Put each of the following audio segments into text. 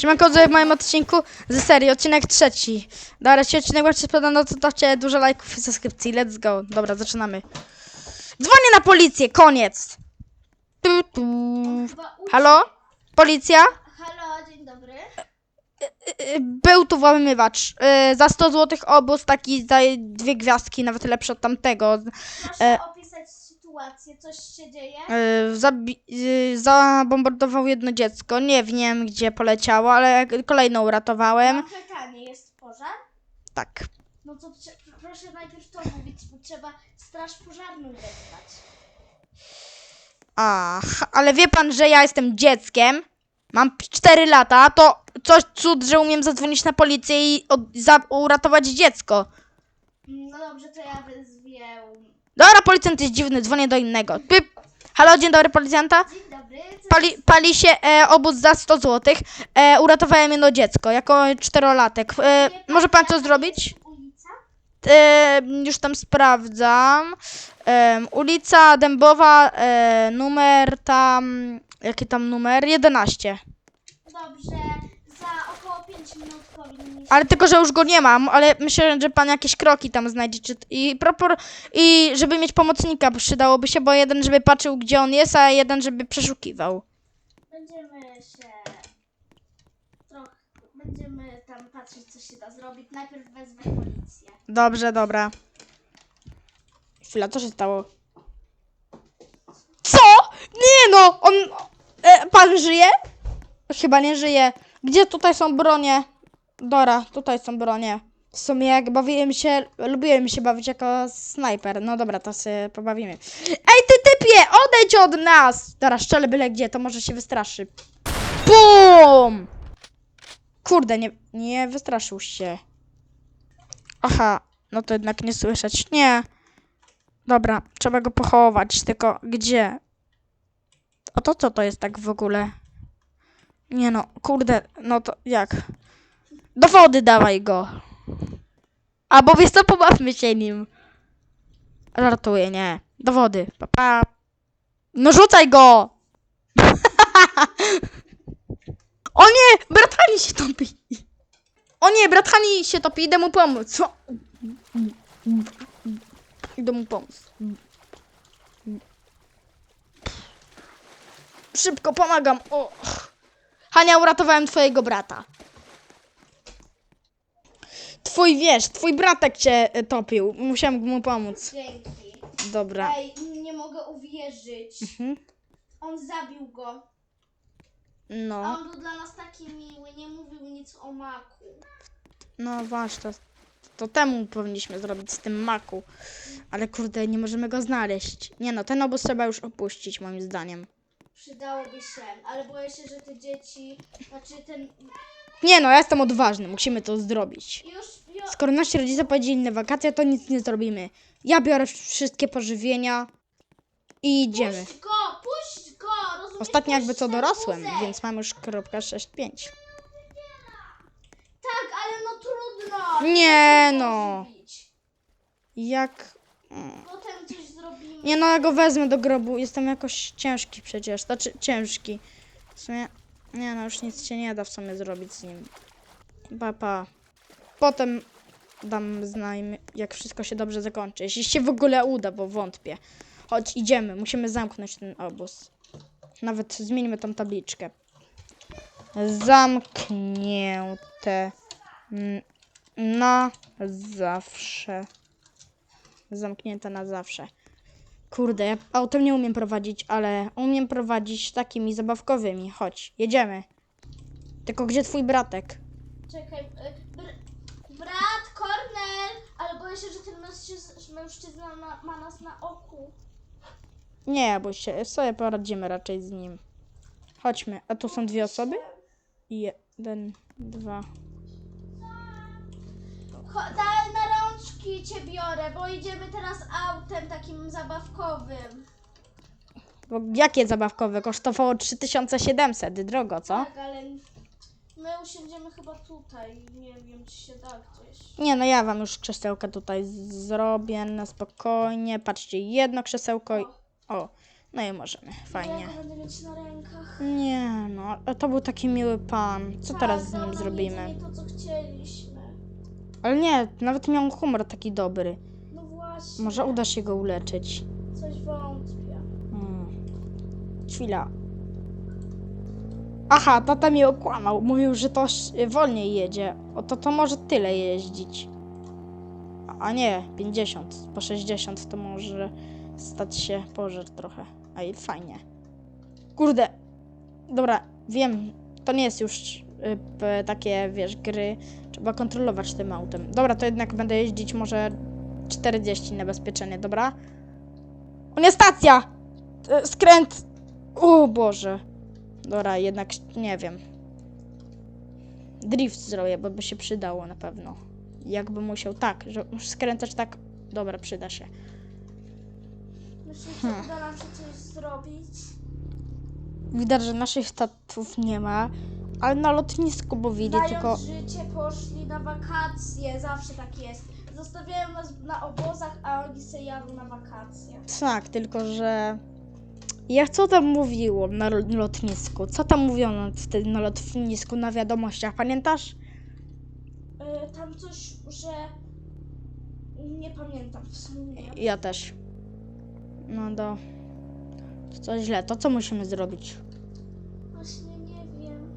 Siemanko, tutaj w moim odcinku ze serii, odcinek trzeci. Dobra, jeśli odcinek wam się spodoba, no to dawcie dużo lajków i subskrypcji. Let's go. Dobra, zaczynamy. Dzwonię na policję, koniec. Tu, tu. Halo? Policja? Halo, dzień dobry. Y, Był tu włamywacz. Za 100 zł obóz, taki za dwie gwiazdki, nawet lepszy od tamtego. Proszę E. sytuację, coś się dzieje? Y, Zabi- y, zabombardował jedno dziecko. Nie wiem, gdzie poleciało, ale kolejno uratowałem. Mam pytanie, jest pożar? Tak. No to trze- proszę najpierw to mówić, bo trzeba straż pożarną wezwać. Ach, ale wie pan, że ja jestem dzieckiem. Mam 4 lata, to coś cud, że umiem zadzwonić na policję i od, za, uratować dziecko. No dobrze, to ja wezwię... Dobra, policjant jest dziwny, dzwonię do innego. Pyp. Halo, dzień dobry, policjanta. Dzień dobry. Pali, pali się e, obóz za 100 zł. E, uratowałem jedno dziecko, jako czterolatek. E, może pan co zrobić? E, już tam sprawdzam. Em, ulica Dębowa, e, numer tam... Jaki tam numer? 11. Dobrze, za około 5 minut. Ale tylko, że już go nie mam, ale myślę, że pan jakieś kroki tam znajdzie. Czy, i, propor, I żeby mieć pomocnika przydałoby się, bo jeden, żeby patrzył, gdzie on jest, a jeden, żeby przeszukiwał. Będziemy się... Trochę... Będziemy tam patrzeć, co się da zrobić. Najpierw wezwę policję. Dobrze, dobra. Chwila, co się stało? Co? Nie no! On... E, pan żyje? Chyba nie żyje. Gdzie tutaj są bronie? Dora, tutaj są bronie. W sumie jak bawiłem się, lubiłem się bawić jako snajper. No dobra, to sobie pobawimy. Ej, ty typie, odejdź od nas! Dora, szczelę byle gdzie, to może się wystraszy. BUM! Kurde, nie, nie wystraszył się. Aha, no to jednak nie słyszeć. Nie. Dobra, trzeba go pochować, tylko gdzie? A to co to jest tak w ogóle? Nie no, kurde, no to jak? Do wody dawaj go. Albo wiesz co, pobawmy się nim. Żartuję, nie. Do wody. Pa, pa. No rzucaj go! o nie! Bratani się topi! O nie, bratani się topi, idę mu pomóc. Co? Idę mu pomóc. Szybko pomagam. O. Hania, uratowałem twojego brata. Twój, wiesz, twój bratek cię e, topił. Musiałem mu pomóc. Dzięki. Dobra. Ej, nie mogę uwierzyć. Mhm. On zabił go. A No, on był dla nas taki miły, nie mówił nic o maku. no właśnie, to, to temu powinniśmy zrobić z tym maku. Ale kurde, nie możemy go znaleźć. Nie no, ten obóz trzeba już opuścić, moim zdaniem. Przydałoby się, ale boję się, że te dzieci, znaczy ten, Nie no, ja jestem odważny, musimy to zrobić. Skoro nasi rodzice powiedzieli na wakacje, to nic nie zrobimy. Ja biorę wszystkie pożywienia i idziemy. puść go, puść go, rozumiesz? Ostatnio jakby co dorosłem, więc mam już kropka 65. Tak, ale no trudno. Nie no. zrobić. Jak... Potem coś zrobimy. Nie no, ja go wezmę do grobu, jestem jakoś ciężki przecież, znaczy ciężki. W sumie, nie no, już nic się nie da w sumie zrobić z nim. Papa. Potem dam znajmy, jak wszystko się dobrze zakończy. Jeśli się w ogóle uda, bo wątpię. Chodź, idziemy, musimy zamknąć ten obóz. Nawet zmienimy tą tabliczkę. Zamknięte na zawsze. Zamknięte na zawsze. Kurde, autem nie umiem prowadzić, ale umiem prowadzić takimi zabawkowymi. Chodź, jedziemy. Tylko gdzie twój bratek? Czekaj, y, br brat, Kornel, ale boję się, że ten mężczyzna, mężczyzna ma, ma nas na oku. Nie, bo się sobie poradzimy raczej z nim. Chodźmy. A tu są dwie osoby? Jeden, dwa. Cho- daj cię biorę, bo idziemy teraz autem takim zabawkowym. Bo jakie zabawkowe? Kosztowało 3700. Drogo, co? Tak, ale my usiądziemy chyba tutaj. Nie wiem, czy się da gdzieś. Nie, no ja wam już krzesełka tutaj z- zrobię na spokojnie. Patrzcie, jedno krzesełko. i- O, No i możemy, fajnie. Ja go będę mieć na rękach. Nie no, a to był taki miły pan. Co Tak, teraz z nim zrobimy? to, co chcieliśmy. Ale nie, nawet miał humor taki dobry. No właśnie. Może uda się go uleczyć. Coś wątpię. Hmm. Chwila. Aha, tata mi okłamał. Mówił, że to wolniej jedzie. O to może tyle jeździć. A- A nie, 50. Po 60 to może stać się pożar trochę. I fajnie. Kurde. Dobra, wiem. To nie jest już takie, wiesz, gry. Trzeba kontrolować tym autem. Dobra, to jednak będę jeździć może 40 na bezpieczenie, dobra? O nie, stacja! E, Skręt! O Boże. Dobra, jednak nie wiem. Drift zrobię, bo by się przydało na pewno. Jakby musiał, tak, że muszę skręcać tak. Dobra, przyda się. Myślisz, że Hmm. uda nam się coś zrobić? Widać, że naszych statów nie ma, ale na lotnisku, bo widzi Dają tylko... życie, poszli na wakacje. Zawsze tak jest. Zostawiają nas na obozach, a oni se jadą na wakacje. Tak, tylko że... Jak co tam mówiło na lo- lotnisku? Co tam mówiono wtedy na lotnisku na wiadomościach, pamiętasz? Y, tam coś, że... Nie pamiętam w sumie. Ja też. No do. To co źle. To co musimy zrobić?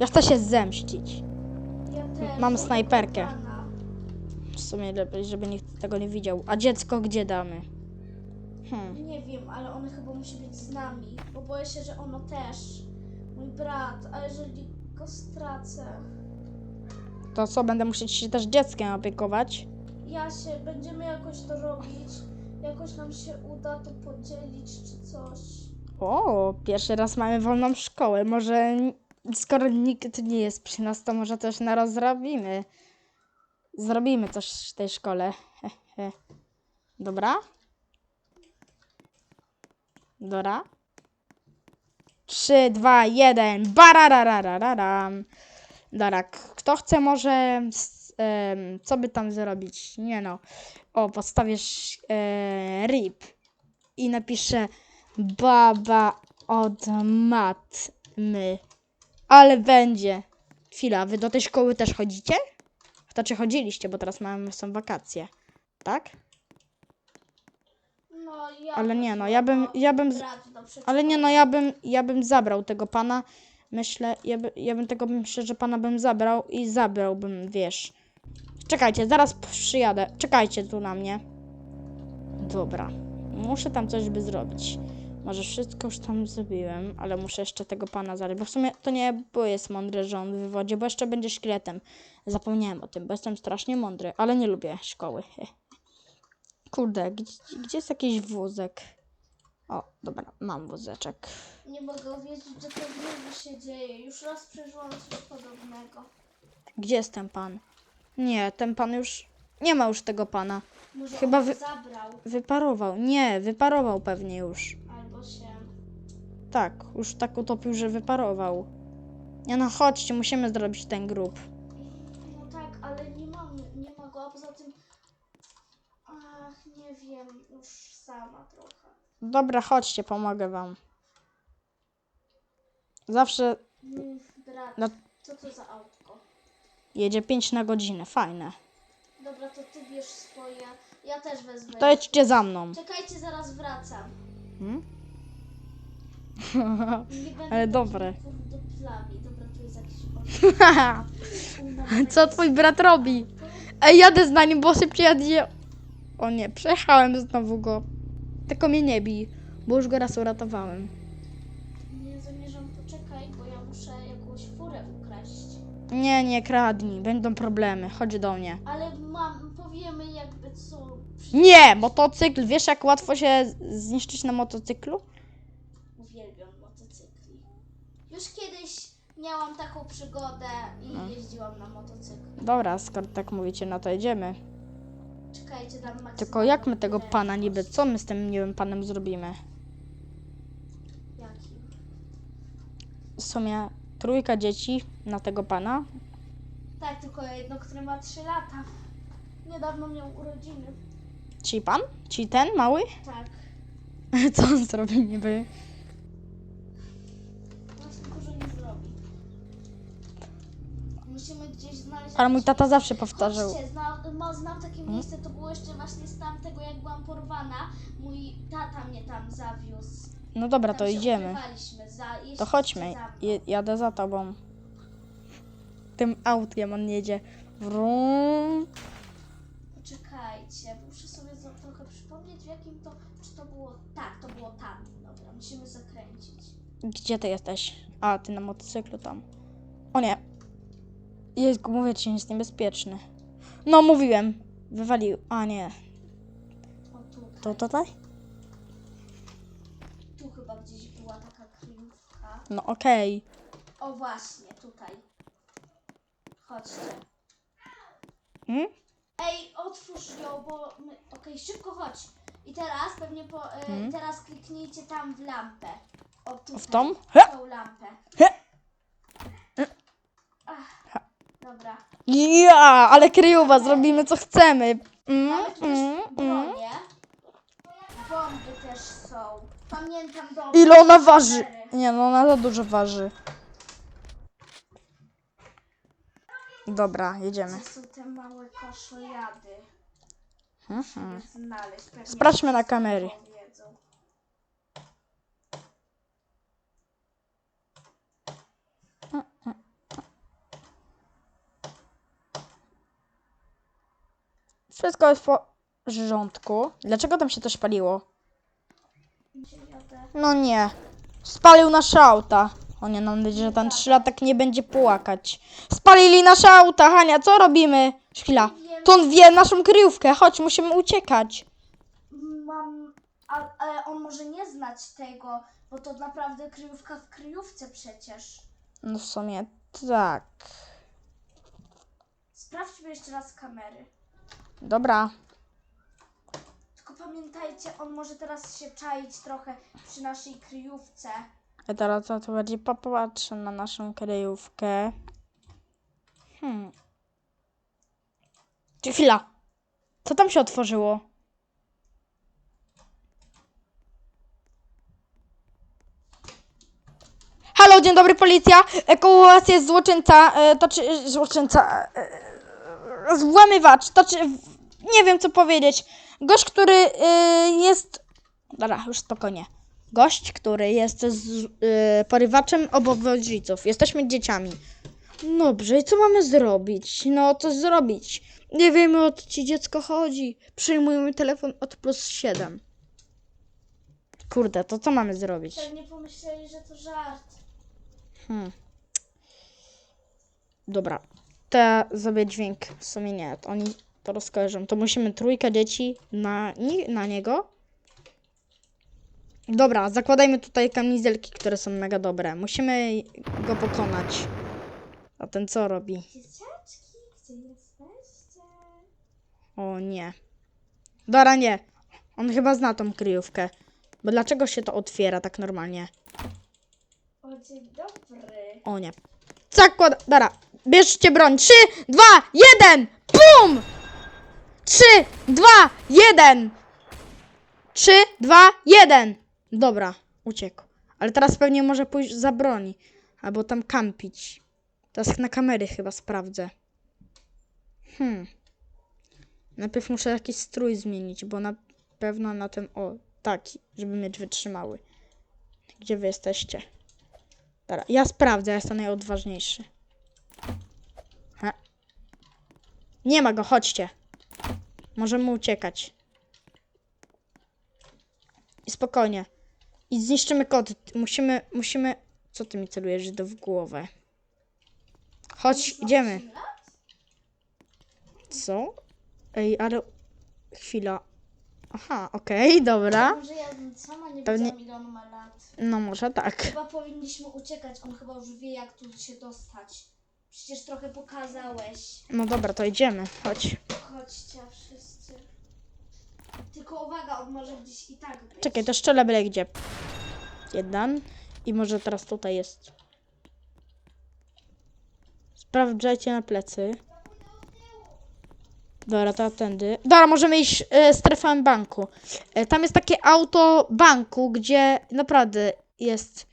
Ja chcę się zemścić. Ja też. Mam snajperkę. W sumie lepiej, żeby nikt tego nie widział. A dziecko gdzie damy? Hmm. Nie wiem, ale ono chyba musi być z nami, bo boję się, że ono też. Mój brat, a jeżeli go stracę, To co, będę musieć się też dzieckiem opiekować? ja się, będziemy jakoś to robić, jakoś nam się uda to podzielić czy coś. O, pierwszy raz mamy wolną szkołę. Może skoro nikt nie jest przy nas, to może coś naraz zrobimy. Zrobimy coś w tej szkole. Dobra? Dobra. Trzy, dwa, jeden. Barararararam. Dobra, kto chce może... co by tam zrobić? Nie no. O, podstawisz e, RIP i napiszę baba od matmy. Ale będzie. Chwila, wy do tej szkoły też chodzicie? Znaczy chodziliście, bo teraz mamy, są wakacje. Tak? No, ja Ale nie, no, ja bym, ja bym, z- ale nie, no, ja bym, ja bym zabrał tego pana. Myślę, ja, by, ja bym tego, myślę, że pana bym zabrał i zabrałbym, wiesz. Czekajcie, zaraz przyjadę. Czekajcie tu na mnie. Dobra. Muszę tam coś by zrobić. Może wszystko już tam zrobiłem, ale muszę jeszcze tego pana zabrać. Bo w sumie to nie bo jest mądry, że on wywodzi, bo jeszcze będzie szkieletem. Zapomniałem o tym, bo jestem strasznie mądry, ale nie lubię szkoły. Kurde, gdzie, gdzie jest jakiś wózek? O, dobra, mam wózeczek. Nie mogę uwierzyć, że to znowu się dzieje. Już raz przeżyłam coś podobnego. Gdzie jest ten pan? Nie, ten pan już. Nie ma już tego pana. Może Chyba on wy- zabrał, Wyparował. Nie, wyparował pewnie już. Albo się... Tak, już tak utopił, że wyparował. Nie no, chodźcie, musimy zrobić ten grób. No tak, ale nie mam, nie ma go, a poza tym... Ach, nie wiem, już sama trochę. Dobra, chodźcie, pomogę wam. Zawsze Mm, brat, No. co to za autko? jedzie 5 na godzinę, fajne. Dobra, to ty bierz swoje, ja też wezmę. To jedźcie za mną. Czekajcie, zaraz wracam. Hmm? Ale dobre. Co twój brat robi? Ej, jadę z nim, bo szybciej jadzie. O nie, przejechałem znowu go. Tylko mnie nie bij, bo już go raz uratowałem. Nie zamierzam, poczekaj, bo ja muszę jakąś furę ukraść. Nie, nie kradnij, będą problemy, chodź do mnie. Ale mam, powiemy jakby co... Nie, motocykl, wiesz jak łatwo się zniszczyć na motocyklu? Już kiedyś miałam taką przygodę i No. jeździłam na motocyklu. Dobra, skoro tak mówicie, no to jedziemy. Czekajcie, dam maksymalną Tylko jak my tego pana niby, co my z tym miłym panem zrobimy? Jaki? W sumie trójka dzieci na tego pana. Tak, tylko jedno, które ma 3 lata. Niedawno miał urodziny. Ci pan? Ci ten mały? Tak. Co on zrobi niby? Musimy gdzieś znaleźć... Ale mój tata zawsze powtarzał. Chodźcie, znam, ma- znam takie miejsce, to było jeszcze właśnie z tamtego, jak byłam porwana. Mój tata mnie tam zawiózł. No dobra, Tam to się idziemy. ukrywaliśmy Za, jeśli To chodźmy. za mną. Je, jadę za tobą. Tym autkiem on jedzie. Wrum. Poczekajcie, muszę sobie za trochę przypomnieć w jakim to... Czy to było... Tak, to było tam. Dobra, musimy zakręcić. Gdzie ty jesteś? A, ty na motocyklu tam. O nie. Jest, mówię ci, jest niebezpieczny. No, mówiłem. Wywalił. A nie. O tu, To tutaj? tu chyba gdzieś była taka kryjówka. No okej. O właśnie, tutaj. Chodźcie. Hmm? Ej, otwórz ją, bo... My... Okej, szybko chodź. I teraz pewnie po... Hmm? Teraz kliknijcie tam w lampę. O, tutaj, W tą? He! tą lampę. He! Ach, dobra. Ja, ale kryjowa, zrobimy co chcemy. Mm, Mamy tu mm, też mm. bronie. Bomby też są. Pamiętam bomby. Ile ona waży? Nie, no ona za dużo waży. Dobra, jedziemy. Gdzie są te małe koszojady? Mhm. Znaleźć. Pewnie Sprawdźmy na kamery. Wszystko jest w porządku. Dlaczego tam się też paliło? No nie. Spalił nasze auta. O nie, mam nadzieję, że ten trzylatek nie będzie płakać. Spalili nasze auta, Hania, co robimy? Chwila. To on wie naszą kryjówkę. Chodź, musimy uciekać. Mam... A, ale on może nie znać tego, bo to naprawdę kryjówka w kryjówce przecież. No w sumie tak. Sprawdźmy jeszcze raz kamery. Dobra. Tylko pamiętajcie, on może teraz się czaić trochę przy naszej kryjówce. A teraz to, bardziej popatrzę na naszą kryjówkę. Hmm. Czy chwila. Co tam się otworzyło? Halo, dzień dobry, policja. Koło jest złoczyńca, e, to czy... e, Złoczyńca... e, e, Włamywacz, to czy... Nie wiem, co powiedzieć. Gość, który e, jest... Dobra, już spokojnie. Gość, który jest z, y, porywaczem obowodziców. Jesteśmy dzieciami. Dobrze, i co mamy zrobić? No, co zrobić? Nie wiemy, o co ci dziecko chodzi. Przyjmujemy telefon od plus 7. Kurde, to co mamy zrobić? Pewnie pomyśleli, że to żart. Hmm. Dobra. To zrobię dźwięk. W sumie nie, to oni to rozkojarzą. To musimy trójkę dzieci na, na niego. Dobra, zakładajmy tutaj kamizelki, które są mega dobre. Musimy go pokonać. A ten co robi? Dzieciaczki, gdzie jesteście? O nie. Dobra, nie. On chyba zna tą kryjówkę. Bo dlaczego się to otwiera tak normalnie? O, dzień dobry. O nie. Zakład... Dobra. Bierzcie broń. 3, 2, 1. Bum! 3, 2, 1. 3, 2, 1. Dobra. Uciekł. Ale teraz pewnie może pójść za broni. Albo tam kampić. Teraz na kamery chyba sprawdzę. Hmm. Najpierw muszę jakiś strój zmienić, bo na pewno na tym... O, taki, żeby mieć wytrzymały. Gdzie wy jesteście? Dobra, ja sprawdzę, ja jestem najodważniejszy. Ha. Nie ma go, chodźcie. Możemy uciekać. I spokojnie. I zniszczymy kod. Musimy, musimy... Co ty mi celujesz do w głowę? Chodź, idziemy. Co? Ej, ale... Chwila. Aha, okej, dobra. Może ja sama nie Pewnie- wiedziałam, ile on ma lat. No może tak. Chyba powinniśmy uciekać, on chyba już wie, jak tu się dostać. Przecież trochę pokazałeś. No dobra, to idziemy. Chodź. Chodźcie wszyscy. Tylko uwaga, on może gdzieś i tak być. Czekaj, to szczele byle gdzie. Jeden. I może teraz tutaj jest. Sprawdzajcie na plecy. Dobra, to tędy. Dobra, możemy iść e, strefą banku. E, tam jest takie auto banku, gdzie naprawdę jest...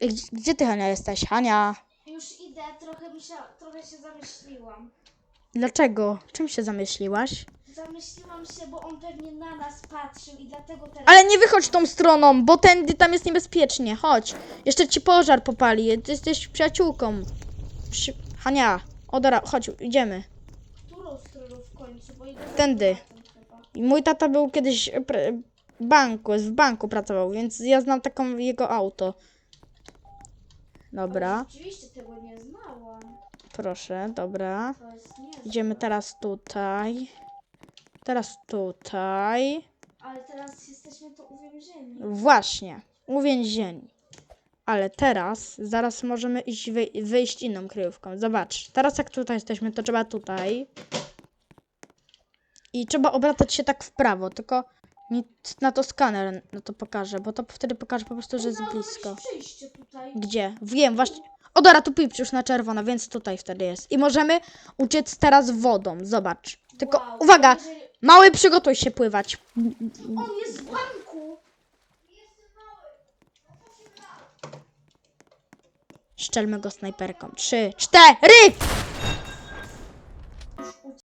Gdzie, gdzie ty, Hania, jesteś? Hania. Już idę. trochę, myśla, trochę się zamyśliłam. Dlaczego? Czym się zamyśliłaś? Zamyśliłam się, bo on pewnie na nas patrzył i dlatego teraz... Ale nie wychodź tą stroną, bo tędy tam jest niebezpiecznie. Chodź. Jeszcze ci pożar popali. Ty jesteś przyjaciółką. Przy... Hania, Odora, chodź, idziemy. Którą stroną w końcu? Bo idę Tędy. I mój tata był kiedyś e, w banku, w banku pracował, więc ja znam taką jego auto. Dobra, Ale Rzeczywiście tego nie znałam. proszę, dobra. To jest niezłe. Idziemy teraz tutaj. Teraz tutaj. Ale teraz jesteśmy tu uwięzieni. Właśnie, uwięzieni. Ale teraz, zaraz możemy iść wy- wyjść inną kryjówką. Zobacz, teraz jak tutaj jesteśmy, to trzeba tutaj. I trzeba obracać się tak w prawo, tylko mi na to skaner na to pokaże, bo to wtedy pokaże po prostu, że jest blisko. Gdzie? Wiem, właśnie. O, dobra, tu pipcz już na czerwono, więc tutaj wtedy jest. I możemy uciec teraz wodą, zobacz. Tylko Wow, uwaga, jeżeli- mały przygotuj się pływać. On jest w banku! Szczelmy go snajperką. Trzy, cztery!